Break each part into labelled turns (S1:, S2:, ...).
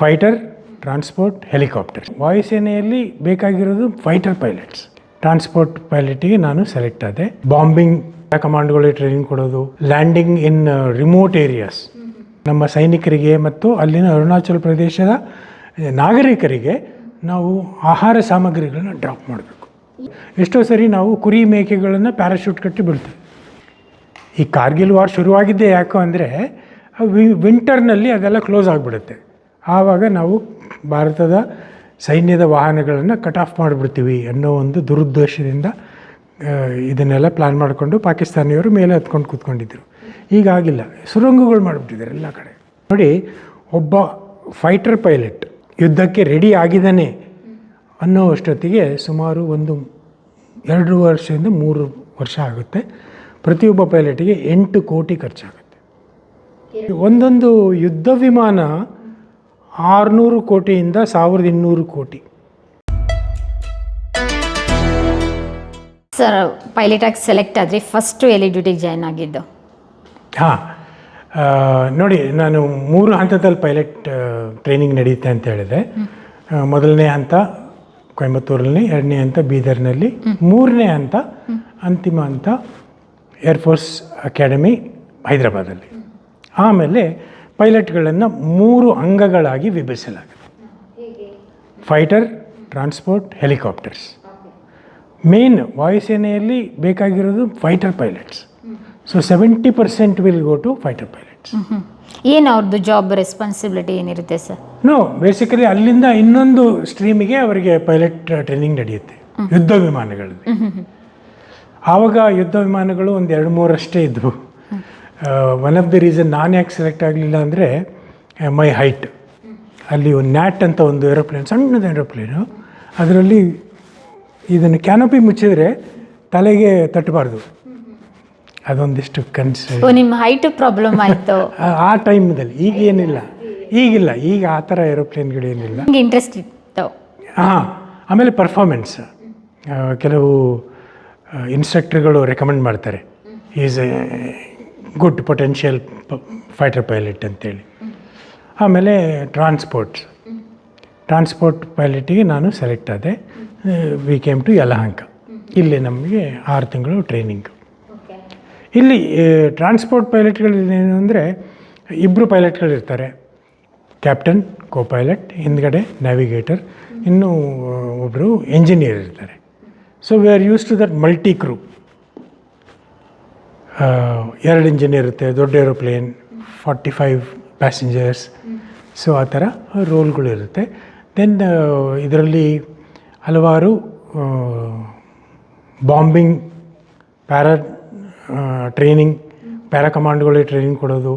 S1: Fighter transport helicopter ವಾಯುಸೇನೆಯಲ್ಲಿ ಬೇಕಾಗಿರೋದು fighter pilots transport ಪೈಲಟಿಗೆ ನಾನು select ಆದೆ. ಬಾಂಬಿಂಗ್ ಕಮಾಂಡ್ಗಳಿಗೆ ಟ್ರೈನಿಂಗ್ ಕೊಡೋದು. ಲ್ಯಾಂಡಿಂಗ್ ಇನ್ ರಿಮೋಟ್ ಏರಿಯಾಸ್ ನಮ್ಮ ಸೈನಿಕರಿಗೆ ಮತ್ತು ಅಲ್ಲಿನ ಅರುಣಾಚಲ ಪ್ರದೇಶದ ನಾಗರಿಕರಿಗೆ ನಾವು ಆಹಾರ ಸಾಮಗ್ರಿಗಳನ್ನ ಡ್ರಾಪ್ ಮಾಡಬೇಕು. ಎಷ್ಟೋ ಸರಿ ನಾವು ಕುರಿ ಮೇಕೆಗಳನ್ನು ಪ್ಯಾರಾಶೂಟ್ ಕಟ್ಟಿ ಬಿಡ್ತೀವಿ ಈ ಕಾರ್ಗಿಲ್ ವಾರ್ ಶುರುವಾಗಿದ್ದೇ ಯಾಕೋ ಅಂದರೆ ವಿಂಟರ್ನಲ್ಲಿ ಅದೆಲ್ಲ ಕ್ಲೋಸ್ ಆಗಿಬಿಡುತ್ತೆ. ಆವಾಗ ನಾವು ಭಾರತದ ಸೈನ್ಯದ ವಾಹನಗಳನ್ನು ಕಟ್ ಆಫ್ ಮಾಡಿಬಿಡ್ತೀವಿ ಅನ್ನೋ ಒಂದು ದುರುದ್ದೇಶದಿಂದ ಇದನ್ನೆಲ್ಲ ಪ್ಲ್ಯಾನ್ ಮಾಡಿಕೊಂಡು ಪಾಕಿಸ್ತಾನಿಯವರು ಮೇಲೆ ಹತ್ಕೊಂಡು ಕೂತ್ಕೊಂಡಿದ್ದರು ಈಗಾಗಿಲ್ಲ ಸುರಂಗಗಳು ಮಾಡಿಬಿಟ್ಟಿದ್ದಾರೆ ಎಲ್ಲ ಕಡೆ. ನೋಡಿ, ಒಬ್ಬ ಫೈಟರ್ ಪೈಲಟ್ ಯುದ್ಧಕ್ಕೆ ರೆಡಿ ಆಗಿದ್ದಾನೆ ಅನ್ನೋ ಅಷ್ಟೊತ್ತಿಗೆ ಸುಮಾರು ಒಂದು ಎರಡು ವರ್ಷದಿಂದ ಮೂರು ವರ್ಷ ಆಗುತ್ತೆ. ಪ್ರತಿಯೊಬ್ಬ ಪೈಲಟಿಗೆ ಎಂಟು ಕೋಟಿ ಖರ್ಚಾಗುತ್ತೆ. ಒಂದೊಂದು ಯುದ್ಧ ವಿಮಾನ ಆರುನೂರು ಕೋಟಿಯಿಂದ ಸಾವಿರದ ಇನ್ನೂರು ಕೋಟಿ.
S2: ಸರ್ ಪೈಲಟ್ ಆಗಿ ಸೆಲೆಕ್ಟ್ ಆದರೆ ಫಸ್ಟು ಎಲ್ಲಿ ಡ್ಯೂಟಿಗೆ ಜಾಯ್ನ್ ಆಗಿದ್ದು?
S1: ಹಾಂ ನೋಡಿ ನಾನು ಮೂರು ಹಂತದಲ್ಲಿ ಪೈಲಟ್ ಟ್ರೈನಿಂಗ್ ನಡೆಯುತ್ತೆ ಅಂತ ಹೇಳಿದೆ. ಮೊದಲನೇ ಹಂತ ಕೊಯಂಬತ್ತೂರಲ್ಲಿ ಎರಡನೇ ಹಂತ ಬೀದರ್ನಲ್ಲಿ ಮೂರನೇ ಹಂತ ಅಂತಿಮ ಹಂತ ಏರ್ಫೋರ್ಸ್ ಅಕಾಡೆಮಿ ಹೈದರಾಬಾದಲ್ಲಿ. ಆಮೇಲೆ ಪೈಲಟ್ಗಳನ್ನು ಮೂರು ಅಂಗಗಳಾಗಿ ವಿಭಜಿಸಲಾಗುತ್ತೆ ಫೈಟರ್ ಟ್ರಾನ್ಸ್ಪೋರ್ಟ್ ಹೆಲಿಕಾಪ್ಟರ್ಸ್. ಮೇನ್ ವಾಯುಸೇನೆಯಲ್ಲಿ ಬೇಕಾಗಿರೋದು fighter pilots. So seventy percent will go to fighter pilots
S2: ಏನು ಅವ್ರದ್ದು ಜಾಬ್ ರೆಸ್ಪಾನ್ಸಿಬಿಲಿಟಿ ಏನಿರುತ್ತೆ ಸರ್
S1: ನೋ ಬೇಸಿಕಲಿ ಅಲ್ಲಿಂದ ಇನ್ನೊಂದು ಸ್ಟ್ರೀಮಿಗೆ ಅವರಿಗೆ ಪೈಲಟ್ ಟ್ರೈನಿಂಗ್ ನಡೆಯುತ್ತೆ. ಯುದ್ಧ ವಿಮಾನಗಳಲ್ಲಿ. ಆವಾಗ ಯುದ್ಧ ವಿಮಾನಗಳು ಒಂದು ಎರಡು ಮೂರಷ್ಟೇ ಇದ್ದವು ಒನ್ ಆಫ್ ದಿ ರೀಸನ್ ನಾನು ಯಾಕೆ ಸೆಲೆಕ್ಟ್ ಆಗಲಿಲ್ಲ ಅಂದರೆ ಮೈ ಹೈಟ್ ಅಲ್ಲಿ ಒಂದು ನ್ಯಾಟ್ ಅಂತ ಒಂದು ಏರೋಪ್ಲೇನ್ ಸಣ್ಣದ ಏರೋಪ್ಲೇನು ಅದರಲ್ಲಿ ಇದನ್ನು ಕ್ಯಾನೋಪಿ ಮುಚ್ಚಿದರೆ ತಲೆಗೆ ತಟ್ಟಬಾರ್ದು. ಅದೊಂದಿಷ್ಟು
S2: ಕನ್ಸರ್ ನಿಮ್ಮ ಹೈಟ್ ಪ್ರಾಬ್ಲಮ್ ಆಯಿತು.
S1: ಆ- ಟೈಮ್ದಲ್ಲಿ ಈಗ ಏನಿಲ್ಲ. ಈಗಿಲ್ಲ. ಈಗ ಆ ಥರ ಏರೋಪ್ಲೇನ್ಗಳೇನಿಲ್ಲ
S2: ಏನಿಲ್ಲ. ಇಂಟ್ರೆಸ್ಟ್ ಇತ್ತು.
S1: ಹಾಂ ಆಮೇಲೆ ಪರ್ಫಾರ್ಮೆನ್ಸ್ ಕೆಲವು ಇನ್ಸ್ಟ್ರಕ್ಟರ್ಗಳು ರೆಕಮೆಂಡ್ ಮಾಡ್ತಾರೆ. Is a good potential fighter pilot ಅಂತೇಳಿ. ಆಮೇಲೆ ಟ್ರಾನ್ಸ್ಪೋರ್ಟ್ಸ್ ಟ್ರಾನ್ಸ್ಪೋರ್ಟ್ ಪೈಲಟಿಗೆ ನಾನು ಸೆಲೆಕ್ಟ್ ಆದೆ ವಿ ಕೇಮ್ ಟು ಯಲಹಂಕ ಇಲ್ಲಿ ನಮಗೆ ಆರು ತಿಂಗಳು ಟ್ರೈನಿಂಗು ಇಲ್ಲಿ ಟ್ರಾನ್ಸ್ಪೋರ್ಟ್ ಪೈಲಟ್ಗಳು ಏನು ಅಂದರೆ ಇಬ್ಬರು ಪೈಲಟ್ಗಳಿರ್ತಾರೆ ಕ್ಯಾಪ್ಟನ್ ಕೋ ಪೈಲಟ್ ಹಿಂದ್ಗಡೆ ನ್ಯಾವಿಗೇಟರ್ ಇನ್ನೂ ಒಬ್ಬರು ಎಂಜಿನಿಯರ್ ಇರ್ತಾರೆ. So we are used to that multi crew ಎರಡು ಇಂಜಿನ್ ಇರುತ್ತೆ, ದೊಡ್ಡ aeroplane, forty five passengers. So ಆ ಥರ ರೋಲ್ಗಳು ಇರುತ್ತೆ. ದೆನ್ ಇದರಲ್ಲಿ ಹಲವಾರು ಬಾಂಬಿಂಗ್, ಪ್ಯಾರಾ ಟ್ರೈನಿಂಗ್, ಪ್ಯಾರಾ ಕಮಾಂಡ್ಗಳಿಗೆ ಟ್ರೈನಿಂಗ್ ಕೊಡೋದು.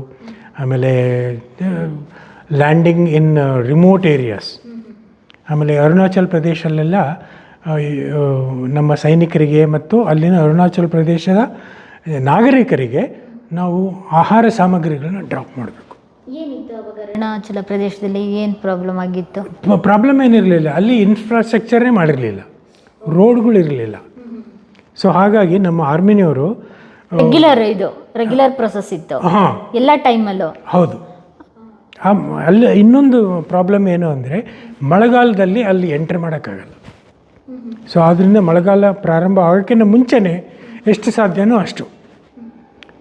S1: ಆಮೇಲೆ ಲ್ಯಾಂಡಿಂಗ್ ಇನ್ ರಿಮೋಟ್ ಏರಿಯಾಸ್. ಆಮೇಲೆ ಅರುಣಾಚಲ್ ಪ್ರದೇಶಲ್ಲೆಲ್ಲ ನಮ್ಮ ಸೈನಿಕರಿಗೆ ಮತ್ತು ಅಲ್ಲಿನ ಅರುಣಾಚಲ ಪ್ರದೇಶದ ನಾಗರಿಕರಿಗೆ ನಾವು ಆಹಾರ ಸಾಮಗ್ರಿಗಳನ್ನ ಡ್ರಾಪ್ ಮಾಡಬೇಕು.
S2: ಏನಿತ್ತು ಅರುಣಾಚಲ ಪ್ರದೇಶದಲ್ಲಿ ಏನು ಪ್ರಾಬ್ಲಮ್ ಆಗಿತ್ತು?
S1: ಪ್ರಾಬ್ಲಮ್ ಏನಿರಲಿಲ್ಲ. ಅಲ್ಲಿ ಇನ್ಫ್ರಾಸ್ಟ್ರಕ್ಚರೇ ಮಾಡಿರಲಿಲ್ಲ. ರೋಡ್ಗಳಿರಲಿಲ್ಲ ಸೊ ಹಾಗಾಗಿ ನಮ್ಮ ಆರ್ಮಿನಿಯವರು
S2: ರೆಗ್ಯುಲರ್ ಇದು. ರೆಗ್ಯುಲರ್ ಪ್ರೊಸೆಸ್ ಇತ್ತು.
S1: ಹಾಂ.
S2: ಎಲ್ಲ ಟೈಮಲ್ಲೂ
S1: ಹೌದು. ಅಲ್ಲಿ ಇನ್ನೊಂದು ಪ್ರಾಬ್ಲಮ್ ಏನು ಅಂದರೆ ಮಳೆಗಾಲದಲ್ಲಿ ಅಲ್ಲಿ ಎಂಟ್ರ್ ಮಾಡೋಕ್ಕಾಗಲ್ಲ. ಸೊ ಆದ್ದರಿಂದ ಮಳೆಗಾಲ ಪ್ರಾರಂಭ ಆಗೋಕ್ಕಿಂತ ಮುಂಚೆನೇ ಎಷ್ಟು ಸಾಧ್ಯನೋ ಅಷ್ಟು.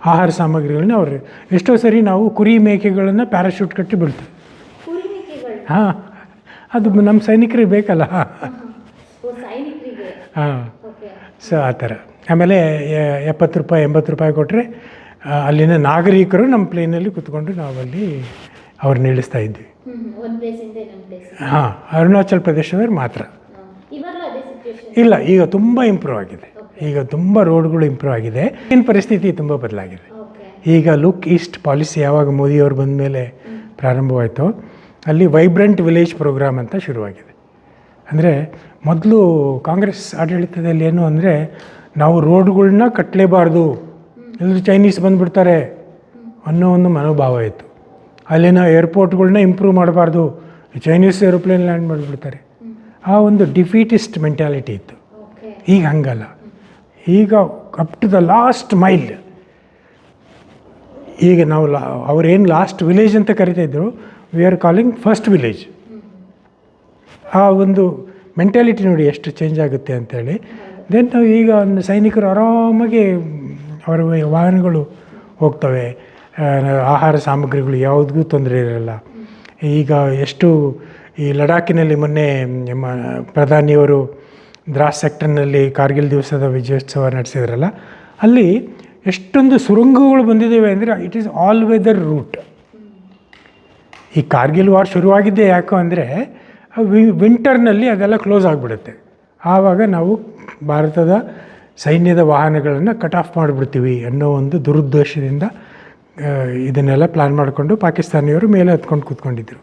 S1: ಆಹಾರ ಸಾಮಗ್ರಿಗಳನ್ನ ಅವರು ಎಷ್ಟೋ ಸರಿ ನಾವು ಕುರಿ ಮೇಕೆಗಳನ್ನು ಪ್ಯಾರಾಶೂಟ್ ಕಟ್ಟಿ ಬಿಡ್ತೀವಿ. ಹಾಂ ಅದು ನಮ್ಮ ಸೈನಿಕರಿಗೆ ಬೇಕಲ್ಲ. ಹಾಂ ಸೊ ಆ ಥರ. ಆಮೇಲೆ ಎಪ್ಪತ್ತು ರೂಪಾಯಿ ಎಂಬತ್ತು ರೂಪಾಯಿ ಕೊಟ್ಟರೆ ಅಲ್ಲಿನ ನಾಗರಿಕರು ನಮ್ಮ ಪ್ಲೇನಲ್ಲಿ ಕುತ್ಕೊಂಡು ನಾವಲ್ಲಿ ಅವ್ರನ್ನ ಇಳಿಸ್ತಾ ಇದ್ವಿ. ಹಾಂ ಅರುಣಾಚಲ್ ಪ್ರದೇಶದವ್ರು ಮಾತ್ರ. ಇಲ್ಲ ಈಗ ತುಂಬ ಇಂಪ್ರೂವ್ ಆಗಿದೆ. ಈಗ ತುಂಬ ರೋಡ್ಗಳು ಇಂಪ್ರೂವ್ ಆಗಿದೆ. ಏನು ಪರಿಸ್ಥಿತಿ ತುಂಬ ಬದಲಾಗಿದೆ. ಈಗ ಲುಕ್ ಈಸ್ಟ್ ಪಾಲಿಸಿ ಯಾವಾಗ ಮೋದಿಯವರು ಬಂದ ಮೇಲೆ ಪ್ರಾರಂಭವಾಯಿತು ಅಲ್ಲಿ ವೈಬ್ರೆಂಟ್ ವಿಲೇಜ್ ಪ್ರೋಗ್ರಾಮ್ ಅಂತ ಶುರುವಾಗಿದೆ. ಅಂದರೆ ಮೊದಲು ಕಾಂಗ್ರೆಸ್ ಆಡಳಿತದಲ್ಲಿ ಏನು ಅಂದರೆ ನಾವು ರೋಡ್ಗಳನ್ನ ಕಟ್ಟಲೇಬಾರ್ದು ಎಲ್ಲರೂ ಚೈನೀಸ್ ಬಂದುಬಿಡ್ತಾರೆ ಅನ್ನೋ ಒಂದು ಮನೋಭಾವ ಇತ್ತು. ಅಲ್ಲಿನ ಏರ್ಪೋರ್ಟ್ಗಳನ್ನ ಇಂಪ್ರೂವ್ ಮಾಡಬಾರ್ದು. ಚೈನೀಸ್ ಏರೋಪ್ಲೇನ್ ಲ್ಯಾಂಡ್ ಮಾಡಿಬಿಡ್ತಾರೆ. ಆ ಒಂದು ಡಿಫೀಟಿಸ್ಟ್ ಮೆಂಟ್ಯಾಲಿಟಿ ಇತ್ತು. ಈಗ ಹಂಗಲ್ಲ. ಈಗ up to the last mile ಈಗ ನಾವು ಲಾ ಅವ್ರೇನು ಲಾಸ್ಟ್ ವಿಲೇಜ್ ಅಂತ ಕರಿತಾ ಇದ್ರು we are calling first village ಆ ಒಂದು ಮೆಂಟ್ಯಾಲಿಟಿ ನೋಡಿ ಎಷ್ಟು ಚೇಂಜ್ ಆಗುತ್ತೆ ಅಂತೇಳಿ. ದೆನ್ ನಾವು ಈಗ ಒಂದು ಸೈನಿಕರು ಆರಾಮಾಗಿ ಅವರ ವಾಹನಗಳು ಹೋಗ್ತವೆ. ಆಹಾರ ಸಾಮಗ್ರಿಗಳು ಯಾವುದಿಗೂ ತೊಂದರೆ ಇರಲ್ಲ. ಈಗ ಎಷ್ಟು ಈ ಲಡಾಖಿನಲ್ಲಿ ಮೊನ್ನೆ ಪ್ರಧಾನಿಯವರು ದ್ರಾಸ್ ಸೆಕ್ಟರ್ನಲ್ಲಿ ಕಾರ್ಗಿಲ್ ದಿವಸದ ವಿಜಯೋತ್ಸವ ನಡೆಸಿದ್ರಲ್ಲ ಅಲ್ಲಿ ಎಷ್ಟೊಂದು ಸುರಂಗಗಳು ಬಂದಿದ್ದಾವೆ ಅಂದರೆ it is all weather route ಈ ಕಾರ್ಗಿಲ್ ವಾರ್ ಶುರುವಾಗಿದ್ದೇ ಯಾಕೋ ಅಂದರೆ ವಿಂಟರ್ನಲ್ಲಿ ಅದೆಲ್ಲ ಕ್ಲೋಸ್ ಆಗಿಬಿಡುತ್ತೆ. ಆವಾಗ ನಾವು ಭಾರತದ ಸೈನ್ಯದ ವಾಹನಗಳನ್ನು ಕಟ್ ಆಫ್ ಮಾಡಿಬಿಡ್ತೀವಿ ಅನ್ನೋ ಒಂದು ದುರುದ್ದೇಶದಿಂದ ಇದನ್ನೆಲ್ಲ ಪ್ಲ್ಯಾನ್ ಮಾಡಿಕೊಂಡು ಪಾಕಿಸ್ತಾನಿಯವರು ಮೇಲೆ ಹತ್ಕೊಂಡು ಕೂತ್ಕೊಂಡಿದ್ದರು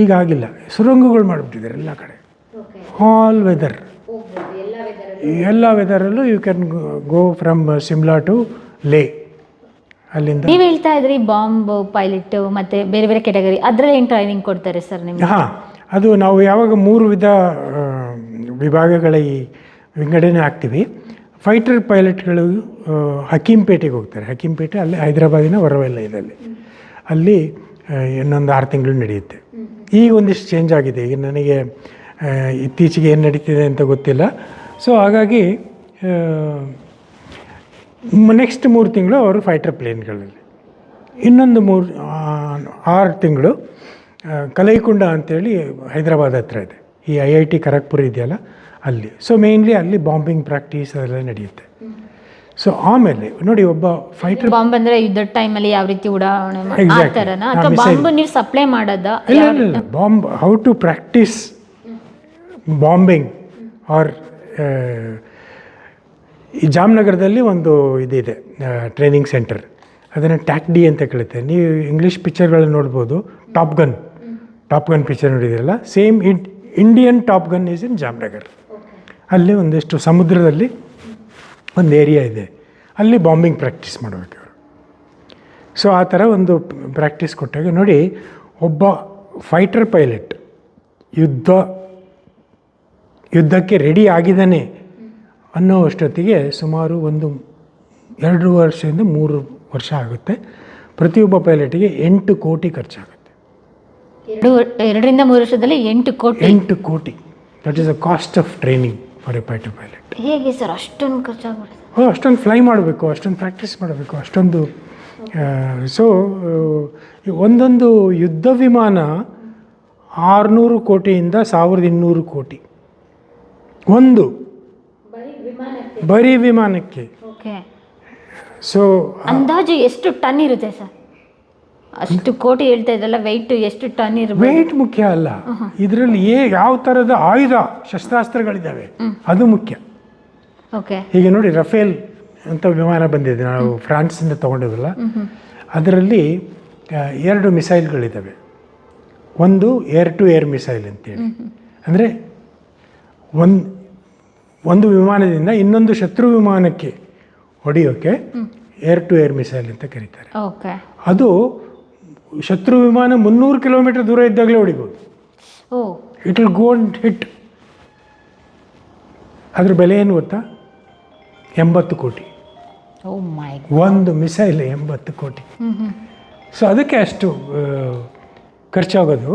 S1: ಈಗ ಆಗಿಲ್ಲ. ಸುರಂಗಗಳು ಮಾಡಿಬಿಟ್ಟಿದ್ದಾರೆ ಎಲ್ಲ ಕಡೆ. ಆಲ್ ವೆದರ್ ಎಲ್ಲ ವೆದರಲ್ಲೂ you can go from Shimla to Leh ಅಲ್ಲಿಂದ
S2: ನೀವು ಹೇಳ್ತಾ ಇದ್ರಿ ಬಾಂಬ್ ಪೈಲಟ್ ಮತ್ತೆ ಬೇರೆ ಬೇರೆ ಕ್ಯಾಟಗರಿ ಅದ್ರಲ್ಲಿ ಏನು ಟ್ರೈನಿಂಗ್ ಕೊಡ್ತಾರೆ ಸರ್ ನಿಮ್ಗೆ?
S1: ಹಾಂ ಅದು ನಾವು ಯಾವಾಗ ಮೂರು ವಿಧ ವಿಭಾಗಗಳ ಈ ವಿಂಗಡಣೆ ಹಾಕ್ತೀವಿ. ಫೈಟರ್ ಪೈಲಟ್ಗಳು ಹಕೀಂಪೇಟೆಗೆ ಹೋಗ್ತಾರೆ. ಹಕೀಂಪೇಟೆ ಅಲ್ಲಿ ಹೈದರಾಬಾದಿನ ಹೊರವೆಲ್ಲ ಇದೆ ಅಲ್ಲಿ. ಅಲ್ಲಿ ಇನ್ನೊಂದು ಆರು ತಿಂಗಳು ನಡೆಯುತ್ತೆ. ಈಗ ಒಂದಿಷ್ಟು ಚೇಂಜ್ ಆಗಿದೆ. ಈಗ ನನಗೆ ಇತ್ತೀಚೆಗೆ ಏನು ನಡೀತಿದೆ ಅಂತ ಗೊತ್ತಿಲ್ಲ. ಸೊ ಹಾಗಾಗಿ ನೆಕ್ಸ್ಟ್ ಮೂರು ತಿಂಗಳು ಅವರು ಫೈಟರ್ ಪ್ಲೇನ್ಗಳಲ್ಲಿ ಇನ್ನೊಂದು ಮೂರು ಆರು ತಿಂಗಳು ಕಲೈಕುಂಡ ಅಂತೇಳಿ ಹೈದರಾಬಾದ್ ಹತ್ರ ಇದೆ. ಈ ಐ ಐ ಟಿ ಖರಗ್ಪುರ ಇದೆಯಲ್ಲ ಅಲ್ಲಿ. ಸೊ ಮೇಯ್ನ್ಲಿ ಅಲ್ಲಿ ಬಾಂಬಿಂಗ್ ಪ್ರಾಕ್ಟೀಸ್ ಅದೆಲ್ಲ ನಡೆಯುತ್ತೆ. ಸೊ ಆಮೇಲೆ ನೋಡಿ ಒಬ್ಬ ಫೈಟರ್
S2: ಬಾಂಬ್ ಅಂದ್ರೆ ಯುದ್ಧದ ಟೈಮಲ್ಲಿ ಯಾವ ರೀತಿ ಉಡಾವಣೆ ಸಪ್ಲೈ ಮಾಡೋದಾ
S1: ಇಲ್ಲ bomb how to practise bombing or ಈ ಜಾಮ್ನಗರದಲ್ಲಿ ಒಂದು ಇದಿದೆ ಟ್ರೈನಿಂಗ್ ಸೆಂಟರ್ ಅದನ್ನು ಟ್ಯಾಕ್ ಡಿ ಅಂತ ಕೇಳುತ್ತೆ ನೀವು ಇಂಗ್ಲೀಷ್ ಪಿಕ್ಚರ್ಗಳನ್ನು ನೋಡ್ಬೋದು. Top Gun Top Gun picture ನೋಡಿದಿರಲ್ಲ same in Indian Top Gun is in Jamnagar ಅಲ್ಲಿ ಒಂದಿಷ್ಟು ಸಮುದ್ರದಲ್ಲಿ ಒಂದು ಏರಿಯಾ ಇದೆ. ಅಲ್ಲಿ ಬಾಂಬಿಂಗ್ ಪ್ರಾಕ್ಟೀಸ್ ಮಾಡಬೇಕು ಅವರು ಸೊ ಆ ಥರ ಒಂದು ಪ್ರಾಕ್ಟೀಸ್ ಕೊಟ್ಟಾಗ ನೋಡಿ, ಒಬ್ಬ ಫೈಟರ್ ಪೈಲಟ್ ಯುದ್ಧ ಯುದ್ಧಕ್ಕೆ ರೆಡಿ ಆಗಿದ್ದಾನೆ ಅನ್ನೋ ಅಷ್ಟೊತ್ತಿಗೆ ಸುಮಾರು ಒಂದು ಎರಡು ವರ್ಷದಿಂದ ಮೂರು ವರ್ಷ ಆಗುತ್ತೆ. ಪ್ರತಿಯೊಬ್ಬ ಪೈಲಟ್ಗೆ ಎಂಟು ಕೋಟಿ ಖರ್ಚಾಗುತ್ತೆ.
S2: ಎರಡು ಎರಡರಿಂದ ಮೂರು ವರ್ಷದಲ್ಲಿ ಎಂಟು ಕೋಟಿ.
S1: ಎಂಟು ಕೋಟಿ. That is a cost of training for a fighter pilot
S2: ಹೇಗೆ ಸರ್? ಅಷ್ಟೊಂದು ಖರ್ಚಾಗ್ಬಿಡುತ್ತೆ.
S1: ಓ ಅಷ್ಟೊಂದು ಫ್ಲೈ ಮಾಡಬೇಕು ಅಷ್ಟೊಂದು ಪ್ರಾಕ್ಟೀಸ್ ಮಾಡಬೇಕು ಅಷ್ಟೊಂದು ಸೊ ಒಂದೊಂದು ಯುದ್ಧ ವಿಮಾನ ಆರುನೂರು ಕೋಟಿಯಿಂದ ಸಾವಿರದ ಇನ್ನೂರು ಕೋಟಿ. ಒಂದು ಬರೀ ವಿಮಾನಕ್ಕೆ.
S2: ಓಕೆ.
S1: ಸೊ
S2: ಅಂದಾಜು ಎಷ್ಟು ಟನ್ ಇರುತ್ತೆ ಸರ್? ಅಷ್ಟು ಕೋಟಿ ಹೇಳ್ತಾ ಇದ್ದಲ್ಲ ವೆಯ್ಟ್ ಎಷ್ಟು ಟನ್ ಇರ್ಬೋದು?
S1: ವೆಯ್ಟ್ ಮುಖ್ಯ ಅಲ್ಲ. ಇದರಲ್ಲಿ ಏ ಯಾವ ಥರದ ಆಯುಧ ಶಸ್ತ್ರಾಸ್ತ್ರಗಳಿದ್ದಾವೆ ಅದು ಮುಖ್ಯ.
S2: ಓಕೆ.
S1: ಈಗ ನೋಡಿ ರಫೇಲ್ ಅಂತ ವಿಮಾನ ಬಂದಿದೆ. ನಾವು ಫ್ರಾನ್ಸಿಂದ ತಗೊಂಡಿದ್ವಲ್ಲ. ಅದರಲ್ಲಿ ಎರಡು ಮಿಸೈಲ್ಗಳಿದ್ದಾವೆ ಒಂದು ಏರ್ ಟು ಏರ್ ಮಿಸೈಲ್ ಅಂತೇಳಿ. ಅಂದರೆ ಒಂದು ಒಂದು ವಿಮಾನದಿಂದ ಇನ್ನೊಂದು ಶತ್ರು ವಿಮಾನಕ್ಕೆ ಹೊಡೆಯೋಕ್ಕೆ ಏರ್ ಟು ಏರ್ ಮಿಸೈಲ್ ಅಂತ ಕರೀತಾರೆ. ಅದು ಶತ್ರು ವಿಮಾನ ಮುನ್ನೂರು ಕಿಲೋಮೀಟರ್ ದೂರ ಇದ್ದಾಗಲೇ ಹೊಡಿಬೋದು. It will go and hit ಅದ್ರ ಬೆಲೆ ಏನು ಗೊತ್ತಾ? ಎಂಬತ್ತು ಕೋಟಿ. ಒಂದು ಮಿಸೈಲ್ ಎಂಬತ್ತು ಕೋಟಿ. ಸೊ ಅದಕ್ಕೆ ಅಷ್ಟು ಖರ್ಚಾಗೋದು.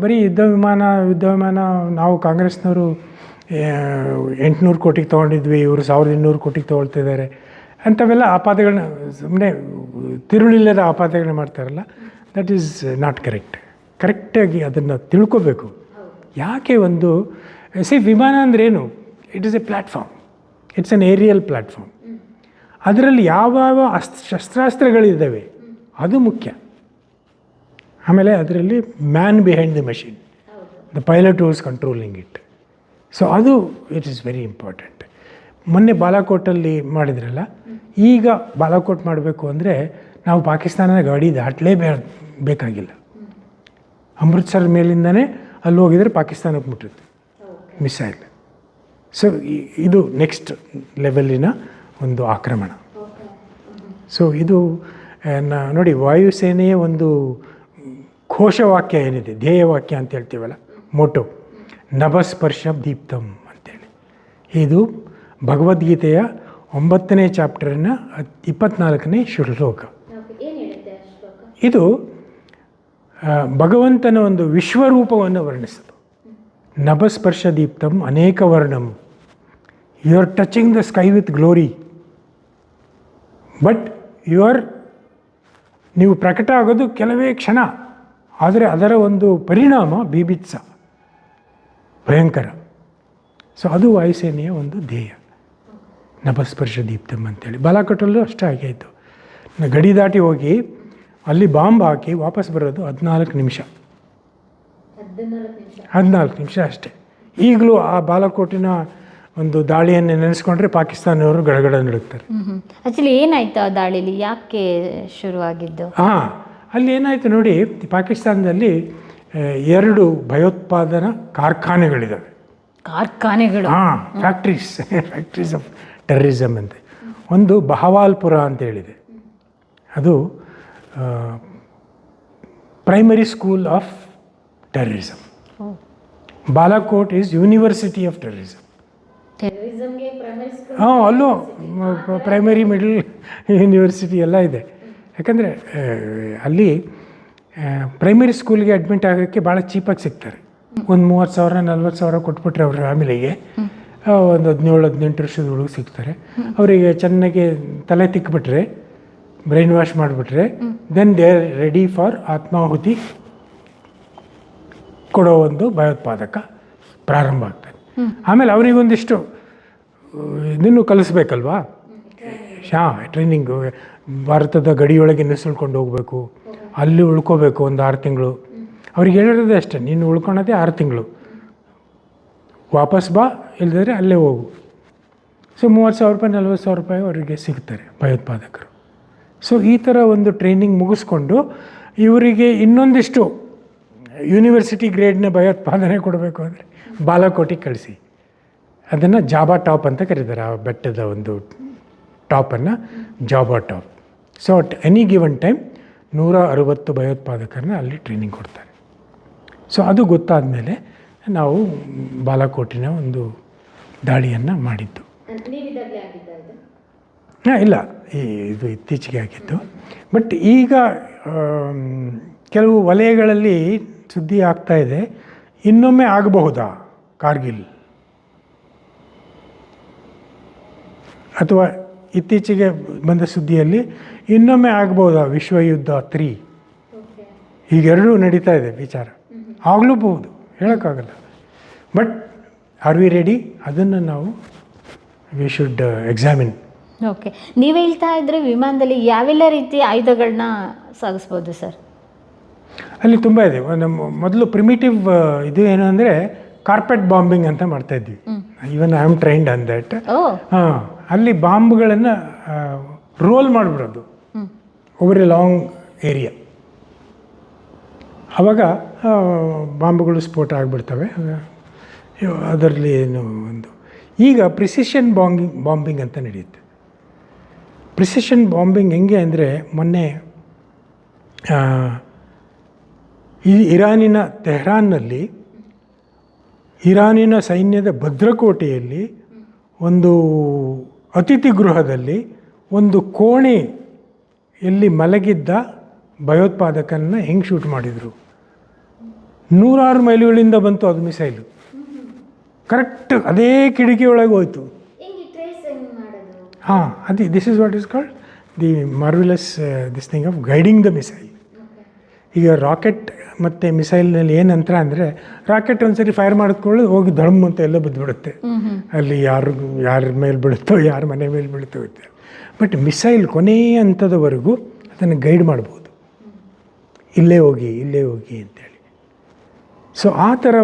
S1: ಬರೀ ಯುದ್ಧ ವಿಮಾನ ಯುದ್ಧ ವಿಮಾನ ನಾವು ಕಾಂಗ್ರೆಸ್ನವರು ಎಂಟುನೂರು ಕೋಟಿಗೆ ತೊಗೊಂಡಿದ್ವಿ, ಇವರು ಸಾವಿರದ ಇನ್ನೂರು ಕೋಟಿಗೆ ತೊಗೊಳ್ತಿದ್ದಾರೆ ಅಂಥವೆಲ್ಲ ಆಪಾದಗಳನ್ನ ಸುಮ್ಮನೆ ತಿರುಳಿಲ್ಲದ ಆಪಾದಗಳನ್ನ ಮಾಡ್ತಾರಲ್ಲ ದಟ್ ಈಸ್ ನಾಟ್ ಕರೆಕ್ಟ್ ಕರೆಕ್ಟಾಗಿ ಅದನ್ನು ತಿಳ್ಕೊಬೇಕು. ಯಾಕೆ ಒಂದು ಸಿ ವಿಮಾನ ಏನು? It is a platform it's an aerial platform ಅದರಲ್ಲಿ ಯಾವ್ಯಾವ ಅಸ್ತ್, ಶಸ್ತ್ರಾಸ್ತ್ರಗಳಿದ್ದಾವೆ? ಅದು ಮುಖ್ಯ. ಆಮೇಲೆ ಅದರಲ್ಲಿ man behind the machine the pilot who's controlling it so ಅದು ಇಟ್ ಈಸ್ ವೆರಿ ಇಂಪಾರ್ಟೆಂಟ್ ಮೊನ್ನೆ ಬಾಲಾಕೋಟಲ್ಲಿ ಮಾಡಿದ್ರಲ್ಲ? ಈಗ ಬಾಲಾಕೋಟ್ ಮಾಡಬೇಕು ಅಂದರೆ ನಾವು ಪಾಕಿಸ್ತಾನನ ಗಾಡಿ ದಾಟಲೇ ಬೇಕಾಗಿಲ್ಲ. ಅಮೃತ್ಸರ್ ಮೇಲಿಂದನೇ ಅಲ್ಲಿ ಹೋಗಿದರೆ ಪಾಕಿಸ್ತಾನಕ್ಕೆ ಮುಟ್ಟುತ್ತೆ ಮಿಸೈಲ್ ಸೊ ಇದು ನೆಕ್ಸ್ಟ್ ಲೆವೆಲ್ಲಿನ ಒಂದು ಆಕ್ರಮಣ. ಸೊ ಇದು ನೋಡಿ ವಾಯುಸೇನೆಯ ಒಂದು ಘೋಷವಾಕ್ಯ ಏನಿದೆ? ಧ್ಯೇಯವಾಕ್ಯ ಅಂತ ಹೇಳ್ತೀವಲ್ಲ? ಮೋಟೋ ನಭಸ್ಪರ್ಶ ದೀಪ್ತಂ ಅಂತೇಳಿ. ಇದು ಭಗವದ್ಗೀತೆಯ ಒಂಬತ್ತನೇ ಚಾಪ್ಟರ್ನ ಇಪ್ಪತ್ನಾಲ್ಕನೇ ಶ್ಲೋಕ. ಇದು ಭಗವಂತನ ಒಂದು ವಿಶ್ವರೂಪವನ್ನು ವರ್ಣಿಸೋದು. ನಭಸ್ಪರ್ಶ ದೀಪ್ತಂ ಅನೇಕ ವರ್ಣಂ. You are touching the sky with glory but you are ನೀವು ಪ್ರಕಟ ಆಗೋದು ಕೆಲವೇ ಕ್ಷಣ. ಆದರೆ ಅದರ ಒಂದು ಪರಿಣಾಮ ಬೀಬಿತ್ಸ. ಭಯಂಕರ. ಸೊ ಅದು ವಾಯುಸೇನೆಯ ಒಂದು ಧ್ಯೇಯ. ನಭಸ್ಪರ್ಶ ದೀಪ್ತಮ್ ಅಂತೇಳಿ. ಬಾಲಾಕೋಟಲ್ಲೂ ಅಷ್ಟೇ ಆಗೈತು ಗಡಿ ದಾಟಿ ಹೋಗಿ ಅಲ್ಲಿ ಬಾಂಬ್ ಹಾಕಿ ವಾಪಸ್ ಬರೋದು ಹದಿನಾಲ್ಕು ನಿಮಿಷ. ಹದಿನಾಲ್ಕು ನಿಮಿಷ. ಅಷ್ಟೇ. ಈಗಲೂ ಆ ಬಾಲಕೋಟಿನ ಒಂದು ದಾಳಿಯನ್ನು ನೆನೆಸ್ಕೊಂಡ್ರೆ ಪಾಕಿಸ್ತಾನವರು ಗಡಗಡ ನಡುತ್ತಾರೆ
S2: ಆಕ್ಚುಲಿ ಏನಾಯ್ತು ಆ ದಾಳಿಲಿ? ಯಾಕೆ ಶುರುವಾಗಿದ್ದು?
S1: ಹಾಂ ಅಲ್ಲಿ ಏನಾಯಿತು ನೋಡಿ ಪಾಕಿಸ್ತಾನದಲ್ಲಿ ಎರಡು ಭಯೋತ್ಪಾದನಾ ಕಾರ್ಖಾನೆಗಳಿದ್ದಾವೆ
S2: ಕಾರ್ಖಾನೆಗಳು?
S1: ಹಾಂ ಫ್ಯಾಕ್ಟ್ರೀಸ್ ಫ್ಯಾಕ್ಟ್ರೀಸ್ ಆಫ್ ಟೆರ್ರಿಸಮ್ ಅಂತ. ಒಂದು ಬಹವಾಲ್ಪುರ ಅಂತ ಹೇಳಿದೆ. ಅದು primary school of terrorism Balakot is university of terrorism ಹಾಂ ಅಲ್ಲೂ ಪ್ರೈಮರಿ ಮಿಡಲ್ ಯೂನಿವರ್ಸಿಟಿ ಎಲ್ಲ ಇದೆ. ಯಾಕಂದರೆ ಅಲ್ಲಿ ಪ್ರೈಮರಿ ಸ್ಕೂಲ್ಗೆ ಅಡ್ಮಿಟ್ ಆಗೋಕ್ಕೆ ಭಾಳ ಚೀಪಾಗಿ ಸಿಗ್ತಾರೆ. ಒಂದು ಮೂವತ್ತು ಸಾವಿರ, ನಲ್ವತ್ತು ಸಾವಿರ ಕೊಟ್ಬಿಟ್ರೆ ಅವ್ರ ಫ್ಯಾಮಿಲಿಗೆ ಒಂದು ಹದಿನೇಳು ಹದಿನೆಂಟು ವರ್ಷದ ಹುಡುಗ ಸಿಗ್ತಾರೆ. ಅವರಿಗೆ ಚೆನ್ನಾಗಿ ತಲೆ ತಿಕ್ಬಿಟ್ರೆ ಬ್ರೈನ್ ವಾಶ್ ಮಾಡಿಬಿಟ್ರೆ then they are ready for ಆತ್ಮಾಹುತಿ ಕೊಡೋ ಒಂದು ಭಯೋತ್ಪಾದಕ ಪ್ರಾರಂಭ ಆಗ್ತದೆ. ಆಮೇಲೆ ಅವರಿಗೊಂದಿಷ್ಟು ಇದನ್ನು ಕಲಿಸ್ಬೇಕಲ್ವಾ? ಶಾ ಟ್ರೈನಿಂಗು ಭಾರತದ ಗಡಿಯೊಳಗೆ ನುಸುಳ್ಕೊಂಡು ಹೋಗಬೇಕು. ಅಲ್ಲಿ ಉಳ್ಕೋಬೇಕು ಒಂದು ಆರು ತಿಂಗಳು. ಅವ್ರಿಗೆ ಹೇಳಿರೋದೇ ಅಷ್ಟೇ, ನೀನು ಉಳ್ಕೊಳೋದೇ ಆರು ತಿಂಗಳು. ವಾಪಸ್ ಬಾ ಇಲ್ಲದಿದ್ರೆ ಅಲ್ಲೇ ಹೋಗು. ಸೊ ಮೂವತ್ತು ಸಾವಿರ ರೂಪಾಯಿ, ನಲ್ವತ್ತು ಸಾವಿರ ರೂಪಾಯಿ ಅವರಿಗೆ ಸಿಗ್ತಾರೆ ಭಯೋತ್ಪಾದಕರು. ಸೊ ಈ ಥರ ಒಂದು ಟ್ರೈನಿಂಗ್ ಮುಗಿಸ್ಕೊಂಡು ಇವರಿಗೆ ಇನ್ನೊಂದಿಷ್ಟು ಯೂನಿವರ್ಸಿಟಿ ಗ್ರೇಡ್ನ ಭಯೋತ್ಪಾದನೆ ಕೊಡಬೇಕು ಅಂದರೆ ಬಾಲಕೋಟಿಗೆ ಕಳಿಸಿ. ಅದನ್ನು ಜಾಬಾ ಟಾಪ್ ಅಂತ ಕರೀತಾರೆ, ಆ ಬೆಟ್ಟದ ಒಂದು ಟಾಪನ್ನು Jaba top so at any given time ನೂರ ಅರವತ್ತು ಭಯೋತ್ಪಾದಕರನ್ನ ಅಲ್ಲಿ ಟ್ರೈನಿಂಗ್ ಕೊಡ್ತಾರೆ. ಸೊ ಅದು ಗೊತ್ತಾದ ಮೇಲೆ ನಾವು ಬಾಲಾಕೋಟಿನ ಒಂದು ದಾಳಿಯನ್ನು ಮಾಡಿದ್ದು. ಹಾಂ ಇಲ್ಲ. ಈ ಇದು ಇತ್ತೀಚೆಗೆ ಆಗಿತ್ತು ಬಟ್ ಈಗ ಕೆಲವು ವಲಯಗಳಲ್ಲಿ ಸುದ್ದಿ ಆಗ್ತಾ ಇದೆ. ಇನ್ನೊಮ್ಮೆ ಆಗಬಹುದಾ ಕಾರ್ಗಿಲ್? ಅಥವಾ ಇತ್ತೀಚೆಗೆ ಬಂದ ಸುದ್ದಿಯಲ್ಲಿ ಇನ್ನೊಮ್ಮೆ ಆಗಬಹುದಾ ವಿಶ್ವಯುದ್ಧ ತ್ರೀ? ಈಗೆರಡೂ ನಡೀತಾ ಇದೆ ವಿಚಾರ. ಆಗಲೂಬಹುದು ಹೇಳೋಕ್ಕಾಗಲ್ಲ. ಬಟ್ ಆರ್ ವಿ ರೆಡಿ ಅದನ್ನು ನಾವು ವಿ ಶುಡ್ ಎಕ್ಸಾಮಿನ್
S2: ಓಕೆ ನೀವು ಹೇಳ್ತಾ ಇದ್ರೆ ವಿಮಾನದಲ್ಲಿ ಯಾವೆಲ್ಲ ರೀತಿ ಆಯುಧಗಳನ್ನ ಸಾಗಿಸ್ಬೋದು ಸರ್?
S1: ಅಲ್ಲಿ ತುಂಬ ಇದೆ. ಒಂದು ಮೊದಲು ಪ್ರಿಮಿಟಿವ್ ಇದು ಏನು ಅಂದರೆ ಕಾರ್ಪೆಟ್ ಬಾಂಬಿಂಗ್ ಅಂತ ಮಾಡ್ತಾ ಇದ್ವಿ. Even I am trained on that ಹಾಂ. ಅಲ್ಲಿ ಬಾಂಬ್ಗಳನ್ನು ರೋಲ್ ಮಾಡಿಬಿಡೋದು. ಓವರ್ ಎ ಲಾಂಗ್ ಏರಿಯಾ ಆವಾಗ ಬಾಂಬ್ಗಳು ಸ್ಫೋಟ ಆಗಿಬಿಡ್ತವೆ. ಅದರಲ್ಲಿ ಏನು ಒಂದು. ಈಗ ಪ್ರಿಸಿಷನ್ ಬಾಂಬಿಂಗ್ ಬಾಂಬಿಂಗ್ ಅಂತ ನಡೆಯುತ್ತೆ. ಪ್ರಿಸಿಷನ್ ಬಾಂಬಿಂಗ್ ಹೆಂಗೆ ಅಂದರೆ, ಮೊನ್ನೆ ಈ ಇರಾನಿನ ತೆಹ್ರಾನ್ನಲ್ಲಿ ಇರಾನಿನ ಸೈನ್ಯದ ಭದ್ರಕೋಟೆಯಲ್ಲಿ ಒಂದು ಅತಿಥಿ ಗೃಹದಲ್ಲಿ ಒಂದು ಕೋಣೆ ಎಲ್ಲಿ ಮಲಗಿದ್ದ ಭಯೋತ್ಪಾದಕನ್ನ ಹೆಂಗೆ ಶೂಟ್ ಮಾಡಿದರು? ನೂರಾರು ಮೈಲುಗಳಿಂದ ಬಂತು ಅದು ಮಿಸೈಲು. ಕರೆಕ್ಟ್ ಅದೇ ಕಿಟಕಿ ಒಳಗೆ ಹೋಯ್ತು. ಹಾಂ ಅದೇ this is what is called the marvellous this thing of guiding the missile ಈಗ ರಾಕೆಟ್ ಮತ್ತು ಮಿಸೈಲ್ನಲ್ಲಿ ಏನಂತರ ಅಂದರೆ ರಾಕೆಟ್ ಒಂದ್ಸರಿ ಫೈರ್ ಮಾಡಿದ್ಕೊಳ್ಳಿ ಹೋಗಿ ಧಮ್ ಅಂತ ಎಲ್ಲ ಬಿದ್ದುಬಿಡುತ್ತೆ ಅಲ್ಲಿ ಯಾರು ಯಾರ ಮೇಲೆ ಬೀಳುತ್ತೋ ಯಾರ ಮನೆ ಮೇಲೆ ಬೀಳುತ್ತೋ ಇದೆ ಬಟ್ ಮಿಸೈಲ್ ಕೊನೆಯ ಹಂತದವರೆಗೂ ಅದನ್ನು ಗೈಡ್ ಮಾಡ್ಬೋದು. ಇಲ್ಲೇ ಹೋಗಿ ಇಲ್ಲೇ ಹೋಗಿ ಅಂತೇಳಿ. ಸೊ ಆ ಥರ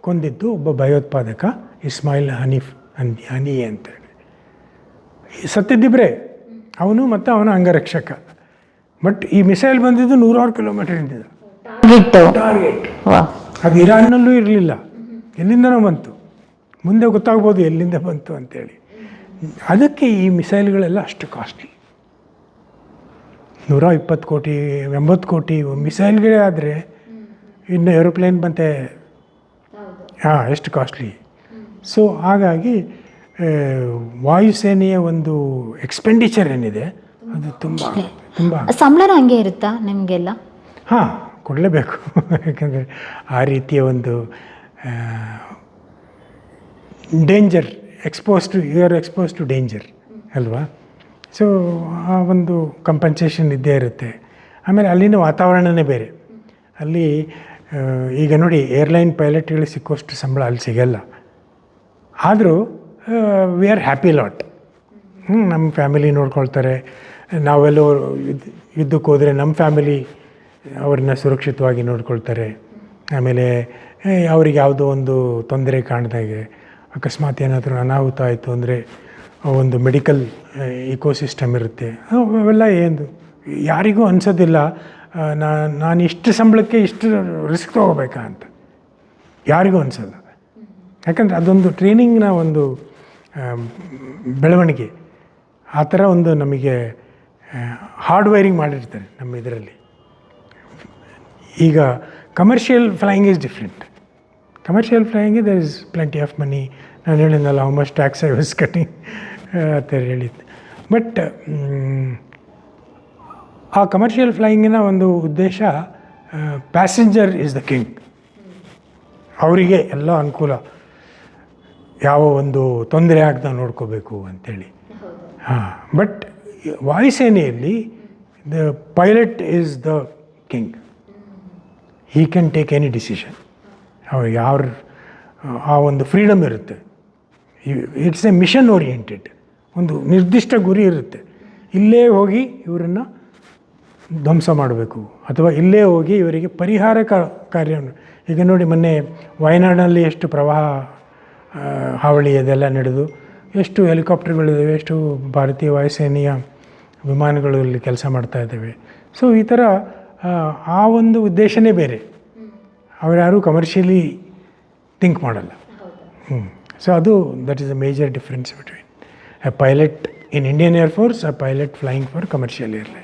S1: ಕೊಂದಿದ್ದು ಒಬ್ಬ ಭಯೋತ್ಪಾದಕ ಇಸ್ಮಾಯಿಲ್ ಹನೀಫ್ ಹನಿ ಹನಿ ಅಂತೇಳಿ ಸತ್ತಿದ್ದಿಬ್ರೆ ಅವನು ಮತ್ತು ಅವನ ಅಂಗರಕ್ಷಕ. ಬಟ್ ಈ ಮಿಸೈಲ್ ಬಂದಿದ್ದು ನೂರಾರು ಕಿಲೋಮೀಟರ್
S2: ಗಿಟ್ಟು
S1: ಟಾರ್ಗೆಟ್
S2: ವಾ.
S1: ಅದು ಇರಾನ್ನಲ್ಲೂ ಇರಲಿಲ್ಲ. ಎಲ್ಲಿಂದನೋ ಬಂತು. ಮುಂದೆ ಗೊತ್ತಾಗ್ಬೋದು ಎಲ್ಲಿಂದ ಬಂತು ಅಂತೇಳಿ. ಅದಕ್ಕೆ ಈ ಮಿಸೈಲ್ಗಳೆಲ್ಲ ಅಷ್ಟು ಕಾಸ್ಟ್ಲಿ ನೂರ ಇಪ್ಪತ್ತು ಕೋಟಿ ಎಂಬತ್ತು ಕೋಟಿ ಮಿಸೈಲ್ಗಳೇ ಆದರೆ ಇನ್ನು ಏರೋಪ್ಲೇನ್ ಬಂತೆ. ಹಾಂ ಎಷ್ಟು ಕಾಸ್ಟ್ಲಿ ಸೊ ಹಾಗಾಗಿ ವಾಯುಸೇನೆಯ ಒಂದು ಎಕ್ಸ್ಪೆಂಡಿಚರ್ ಏನಿದೆ ಅದು ತುಂಬ ತುಂಬ.
S2: ಸಂಬಳನೂ ಹಂಗೆ ಇರುತ್ತಾ ನಿಮಗೆಲ್ಲ?
S1: ಹಾಂ ಕೊಡಲೇಬೇಕು. ಯಾಕಂದರೆ ಆ ರೀತಿಯ ಒಂದು danger expose to you are expose to danger ಅಲ್ವಾ? ಸೊ ಆ ಒಂದು ಕಂಪನ್ಸೇಷನ್ ಇದ್ದೇ ಇರುತ್ತೆ. ಆಮೇಲೆ ಅಲ್ಲಿನ ವಾತಾವರಣನೇ ಬೇರೆ. ಅಲ್ಲಿ ಈಗ ನೋಡಿ ಏರ್ಲೈನ್ ಪೈಲಟ್ಗಳಿಗೆ ಸಿಕ್ಕುವಷ್ಟು ಸಂಬಳ ಅಲ್ಲಿ ಸಿಗಲ್ಲ. ಆದರೂ ವಿ ಆರ್ ಹ್ಯಾಪಿ ಲಾಟ್ ಹ್ಞೂ ನಮ್ಮ ಫ್ಯಾಮಿಲಿ ನೋಡ್ಕೊಳ್ತಾರೆ. ನಾವೆಲ್ಲೋ ಯುದ್ಧ ಯುದ್ಧಕ್ಕೆ ಹೋದರೆ ನಮ್ಮ ಫ್ಯಾಮಿಲಿ ಅವ್ರನ್ನ ಸುರಕ್ಷಿತವಾಗಿ ನೋಡ್ಕೊಳ್ತಾರೆ. ಆಮೇಲೆ ಅವ್ರಿಗೆ ಯಾವುದೋ ಒಂದು ತೊಂದರೆ ಕಾಣ್ದಾಗೆ ಅಕಸ್ಮಾತ್ ಏನಾದರೂ ಅನಾಹುತ ಆಯಿತು ಅಂದರೆ, ಒಂದು ಮೆಡಿಕಲ್ ಇಕೋಸಿಸ್ಟಮ್ ಇರುತ್ತೆ. ಅವೆಲ್ಲ ಏನು, ಯಾರಿಗೂ ಅನಿಸೋದಿಲ್ಲ. ನಾ, ನಾನು ಇಷ್ಟು ಸಂಬಳಕ್ಕೆ ಇಷ್ಟು ರಿಸ್ಕ್ ತೊಗೋಬೇಕಾ ಅಂತ. ಯಾರಿಗೂ ಅನಿಸಲ್ಲ. ಯಾಕಂದರೆ ಅದೊಂದು ಟ್ರೈನಿಂಗ್ನ ಒಂದು ಬೆಳವಣಿಗೆ. ಆ ಥರ ಒಂದು ನಮಗೆ ಹಾರ್ಡ್ ವೈರಿಂಗ್ ಮಾಡಿರ್ತಾರೆ ನಮ್ಮ ಇದರಲ್ಲಿ. ಈಗ commercial flying is different commercial flying there is plenty of money ನಾನು ಹೇಳಿದ್ನಲ್ಲ how much tax I was cutting ಅಂತ ಹೇಳಿದ್ದು. ಬಟ್ ಆ ಕಮರ್ಷಿಯಲ್ ಫ್ಲೈಯಿಂಗಿನ ಒಂದು ಉದ್ದೇಶ ಪ್ಯಾಸೆಂಜರ್ ಇಸ್ ದ ಕಿಂಗ್ ಅವರಿಗೆ ಎಲ್ಲ ಅನುಕೂಲ. ಯಾವ ಒಂದು ತೊಂದರೆ ಆಗ್ದ ನೋಡ್ಕೋಬೇಕು ಅಂಥೇಳಿ ಹಾಂ but ವಾಯುಸೇನೆಯಲ್ಲಿ the pilot is the king he can take any decision ಯಾವ ಆ ಒಂದು ಫ್ರೀಡಮ್ ಇರುತ್ತೆ ಇಟ್ಸ್ ಎ ಮಿಷನ್ ಓರಿಯೆಂಟೆಡ್ ಒಂದು ನಿರ್ದಿಷ್ಟ ಗುರಿ ಇರುತ್ತೆ ಇಲ್ಲೇ ಹೋಗಿ ಇವರನ್ನು ಧ್ವಂಸ ಮಾಡಬೇಕು. ಅಥವಾ ಇಲ್ಲೇ ಹೋಗಿ ಇವರಿಗೆ ಪರಿಹಾರ ಕಾರ್ಯವನ್ನು ಈಗ ನೋಡಿ ಮೊನ್ನೆ ವಯನಾಡಿನಲ್ಲಿ ಎಷ್ಟು ಪ್ರವಾಹ ಹಾವಳಿ ಅದೆಲ್ಲ ನಡೆದು ಎಷ್ಟು ಹೆಲಿಕಾಪ್ಟರ್ಗಳಿದ್ದಾವೆ ಎಷ್ಟು ಭಾರತೀಯ ವಾಯುಸೇನೆಯ ವಿಮಾನಗಳಲ್ಲಿ ಕೆಲಸ ಮಾಡ್ತಾ ಇದ್ದಾವೆ ಸೊ ಈ ಥರ ಆ, ಒಂದು ಉದ್ದೇಶನೇ ಬೇರೆ. ಅವ್ರು ಯಾರೂ ಕಮರ್ಷಿಯಲಿ ಥಿಂಕ್ ಮಾಡಲ್ಲ. ಹ್ಞೂ ಸೊ ಅದು that is a major difference between a pilot in Indian air force a pilot flying for commercial airline